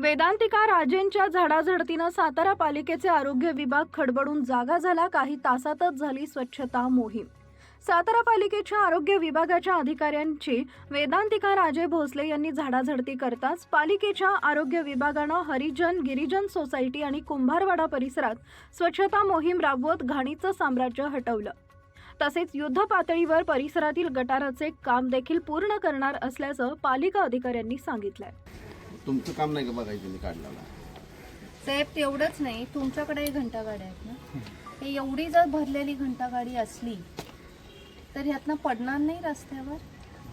वेदांतिका राजेंच्या झाडाझडतीनं सातारा पालिकेचे आरोग्य विभाग खडबडून जागा झाला काही तासातच झाली स्वच्छता मोहीम. सातारा पालिकेच्या आरोग्य विभागाच्या अधिकाऱ्यांची वेदांतिका राजे भोसले यांनी झाडाझडती करताच पालिकेच्या आरोग्य विभागानं हरिजन गिरिजन सोसायटी आणि कुंभारवाडा परिसरात स्वच्छता मोहीम राबवत घाणीचं साम्राज्य हटवलं. तसेच युद्ध पातळीवर परिसरातील गटाराचे काम देखील पूर्ण करणार असल्याचं पालिका अधिकाऱ्यांनी सांगितलंय. तुमचं काम नाही का बघायचं मी काढलेला साहेब तेवढंच नाही. तुमच्याकडे घंटागाड्या आहेत ना? हे एवढी जर भरलेली घंटा गाडी असली तर ह्यातनं पडणार नाही रस्त्यावर?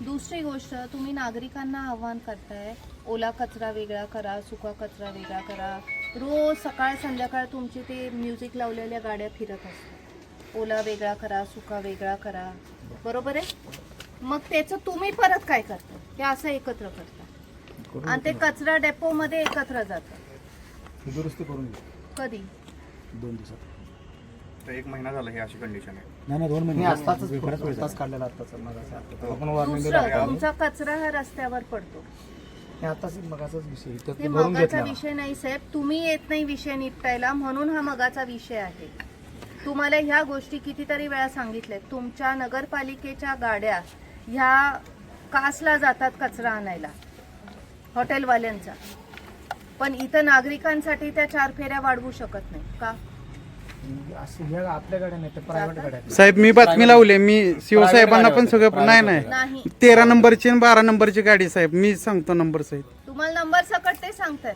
दुसरी गोष्ट तुम्ही नागरिकांना आव्हान करताय ओला कचरा वेगळा करा सुका कचरा वेगळा करा. रोज सकाळ संध्याकाळ तुमची ते म्युझिक लावलेल्या गाड्या फिरत असतात. ओला वेगळा करा सुका वेगळा करा. बरोबर आहे? मग त्याचं तुम्ही परत काय करता? हे असं एकत्र करता. आणि ते कचरा डेपोमध्ये एकत्र जातं. दुरुस्ती करून घेऊ कधी? दोन दिवसात. तर एक महिना झाला हे अशी कंडिशन आहे. नाही नाही दोन महिने. नाही, आत्ताच बऱ्याच वेळ आत्ताच काढलेला आत्ताच मगाचा आपण वॉर्निंग दुसरं तुमचा कचरा हा रस्त्यावर पडतो. आत्ताच मगाचाच विषय इथं हे ते भरून मगाचा घेतला. विषय नाही साहेब. तुम्ही येत नाही विषय निपटायला म्हणून हा मगाचा विषय आहे. तुम्हाला ह्या गोष्टी कितीतरी वेळा सांगितल्या तुमच्या नगरपालिकेच्या गाड्या ह्या कासला जातात कचरा आणायला. हॉटेलवाल्यांचा. पण इथं नागरिकांसाठी त्या चार फेऱ्या वाढवू शकत नाही. का? असे ह्या आपल्या गाड्या नाही तर प्रायव्हेट गाड्या आहेत. साहेब मी बातमी लावली मी शिवसाहेबांना पण सगळं नाही नाही. नाही. तेरा नंबरची आणि बारा नंबरची गाडी साहेब. मी सांगतो नंबर साहेब तुम्हाला नंबर सकट ते सांगतात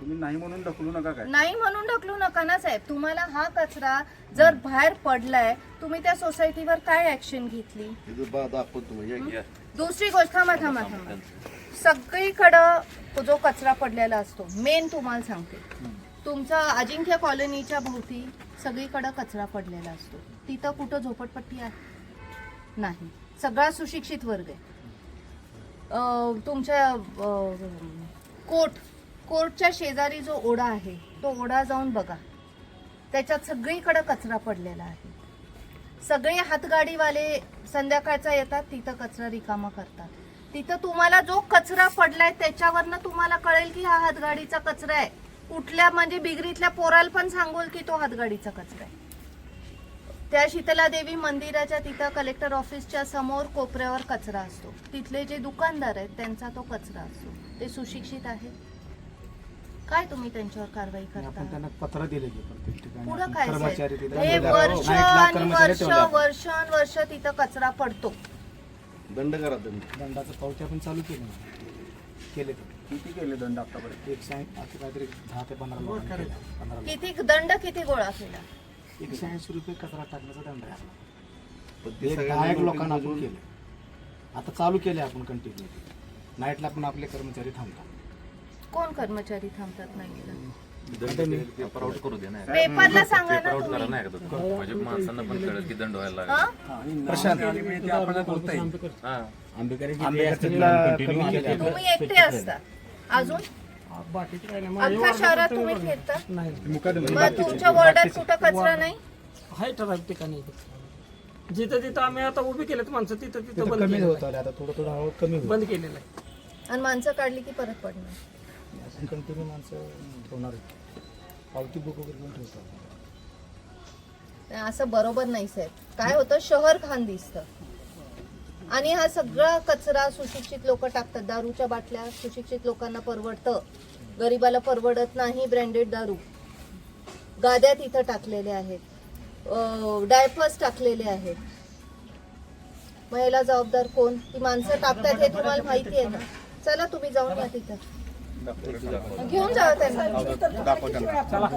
तुम्ही नाही म्हणून ढकलू नका काय? नाही म्हणून ढकलू नका ना साहेब. तुम्हाला हा कचरा जर बाहेर पडलाय तुम्ही त्या सोसायटीवर काय ऍक्शन घेतली? तिथं बा दाखवतो दुसरी गोष्ट थांबा थांबा थांबा सगळीकडं जो कचरा पडलेला असतो मेन तुम्हाला सांगते. तुमचा अजिंक्य कॉलनीच्या भोवती सगळीकडं कचरा पडलेला असतो. तिथं कुठं झोपडपट्टी आहे? नाही. सगळा सुशिक्षित वर्ग आहे. अं, तुमच्या अं, कोर्ट कोर्टच्या शेजारी जो ओढा आहे तो ओढा जाऊन बघा. त्याच्यात सगळीकडं कचरा पडलेला आहे. सगळे हातगाडीवाले संध्याकाळचा येतात तिथं कचरा रिकामा करतात. तिथं तुम्हाला जो कचरा पडलाय त्याच्यावरनं तुम्हाला कळेल की हा हातगाडीचा कचरा आहे. कुठल्या म्हणजे बिगरीतल्या पोराला पण सांगोल की तो हातगाडीचा कचरा आहे. त्या शीतला देवी मंदिराच्या तिथं कलेक्टर ऑफिसच्या समोर कोपऱ्यावर कचरा असतो. तिथले जे दुकानदार आहेत त्यांचा तो कचरा असतो. ते सुशिक्षित आहेत. काय तुम्ही त्यांच्यावर कारवाई आपण करता त्यांना पत्र दिले की प्रत्येक ठिकाणी पुढं आपण काय कर्मचारी साहेब? तिथं हे दंड वर्ष करा. नाईटला आणि कर्मचारी वर्ष ठेवला. वर्षानुवर्ष तिथं कचरा पडतो दंड करा दंड दंडाचं पावती आपण चालू केले केले ते. किती केले दंड आतापर्यंत ऐं- आता काहीतरी दहा ते पंधरा लोकांनी केलं. पंधरा लोक. किती दंड किती गोळा केला एकशे ऐंशी रुपये कचरा टाकण्याचा दंड आहे आपला. पण ते सगळ्यांना दहा एक लोकांना आपण बघून केले आता चालू केले आपण कंटिन्यू नाईटला पण आपले कर्मचारी थांबतात कोण कर्मचारी थांबतात नाही पेपरआउट करू दे ना पेपरला सांगा ना पेपरआउट करा तुम्ही नाही का तो? म्हणजे माणसांना पण कळत की दंड व्हायला लागला. हा? प्रशांत. हा. कमी केले. आपण. तुम्ही एकटे असता. अजून? अख्ख्या शहरात तुम्ही फिरता? मग तुमच्या वॉर्डात कुठं कचरा नाही? आहे ठराविक ठिकाणी जिथं तिथं आम्ही आता उभी केलेत माणसं तिथं तिथं तिथं बंद कमी केलेलं होत आले आता थोडं थोडं हळू कमी आहे. होत. बंद केलेलं आहे. आणि माणसं काढली की परत पडणार. कंटिन्यू माणसं ठेवणार आहे. पावती बुक वगैरे पण ठेवतो नाही, असं बरोबर नाही साहेब. काय होतं शहर खान दिसतं. आणि हा सगळा कचरा सुशिक्षित लोक टाकतात. दारूच्या बाटल्या सुशिक्षित लोकांना परवडतं. गरिबाला परवडत नाही ब्रँडेड दारू. गाद्या तिथं टाकलेल्या आहेत. डायपर्स टाकलेले आहेत. मग याला जबाबदार कोण? ती माणसं टाकतात हे तुम्हाला माहिती आहे ना. चला तुम्ही जाऊन या तिथं. घेऊन दाखव त्यांना.